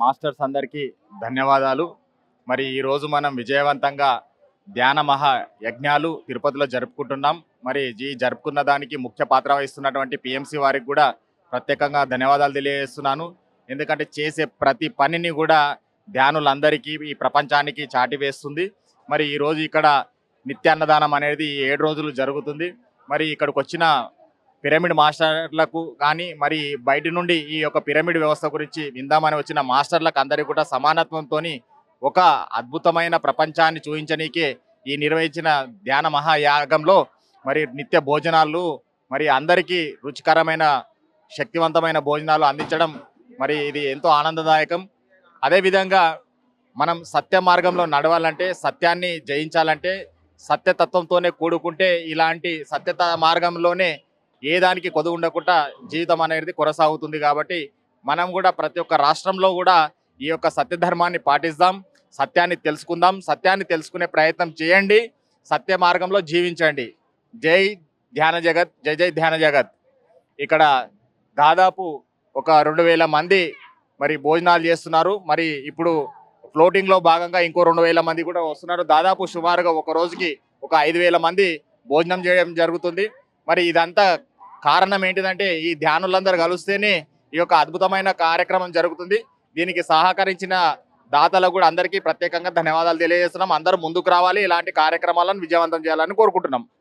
Masters అందరికీ ధన్యవాదాలు. మరి ఈరోజు మనం విజయవంతంగా ధ్యాన మహా యజ్ఞాలు తిరుపతిలో జరుపుకుంటున్నాం. మరి ఈ జరుపుకున్న దానికి ముఖ్య పాత్ర వహిస్తున్నటువంటి పిఎంసి వారికి కూడా ప్రత్యేకంగా ధన్యవాదాలు తెలియజేస్తున్నాను. ఎందుకంటే చేసే ప్రతి పనిని కూడా ధ్యానులందరికీ ఈ ప్రపంచానికి చాటి వేస్తుంది. మరి ఈరోజు ఇక్కడ నిత్యాన్నదానం అనేది ఏడు రోజులు జరుగుతుంది. మరి ఇక్కడికి వచ్చిన పిరమిడ్ మాస్టర్లకు కానీ మరి బయట నుండి ఈ యొక్క పిరమిడ్ వ్యవస్థ గురించి విందామని వచ్చిన మాస్టర్లకు అందరికీ కూడా సమానత్వంతో ఒక అద్భుతమైన ప్రపంచాన్ని చూపించనీకే ఈ నిర్వహించిన ధ్యాన మహాయాగంలో మరి నిత్య భోజనాలు మరి అందరికీ రుచికరమైన శక్తివంతమైన భోజనాలు అందించడం మరి ఇది ఎంతో ఆనందదాయకం. అదేవిధంగా మనం సత్య మార్గంలో నడవాలంటే సత్యాన్ని జయించాలంటే సత్యతత్వంతోనే కూడుకుంటే ఇలాంటి సత్యత మార్గంలోనే ఏ దానికి కొద్దు ఉండకుండా జీవితం అనేది కొనసాగుతుంది కాబట్టి మనం కూడా ప్రతి ఒక్క రాష్ట్రంలో కూడా ఈ యొక్క సత్యధర్మాన్ని పాటిస్తాం సత్యాన్ని తెలుసుకుందాం సత్యాన్ని తెలుసుకునే ప్రయత్నం చేయండి సత్య మార్గంలో జీవించండి. జై ధ్యాన జగత్ జై జై ధ్యాన జగత్. ఇక్కడ దాదాపు ఒక రెండు వేల మంది మరి భోజనాలు చేస్తున్నారు. మరి ఇప్పుడు ఫ్లోటింగ్లో భాగంగా ఇంకో రెండు వేల మంది కూడా వస్తున్నారు. దాదాపు సుమారుగా ఒక రోజుకి ఒక ఐదు వేల మంది భోజనం చేయడం జరుగుతుంది. మరి ఇదంతా కారణం ఏంటిదంటే ఈ ధ్యానులందరూ కలిస్తేనే ఈ యొక్క అద్భుతమైన కార్యక్రమం జరుగుతుంది. దీనికి సహకరించిన దాతలకు కూడా అందరికీ ప్రత్యేకంగా ధన్యవాదాలు తెలియజేస్తున్నాం. అందరూ ముందుకు రావాలి. ఇలాంటి కార్యక్రమాలను విజయవంతం చేయాలని కోరుకుంటున్నాం.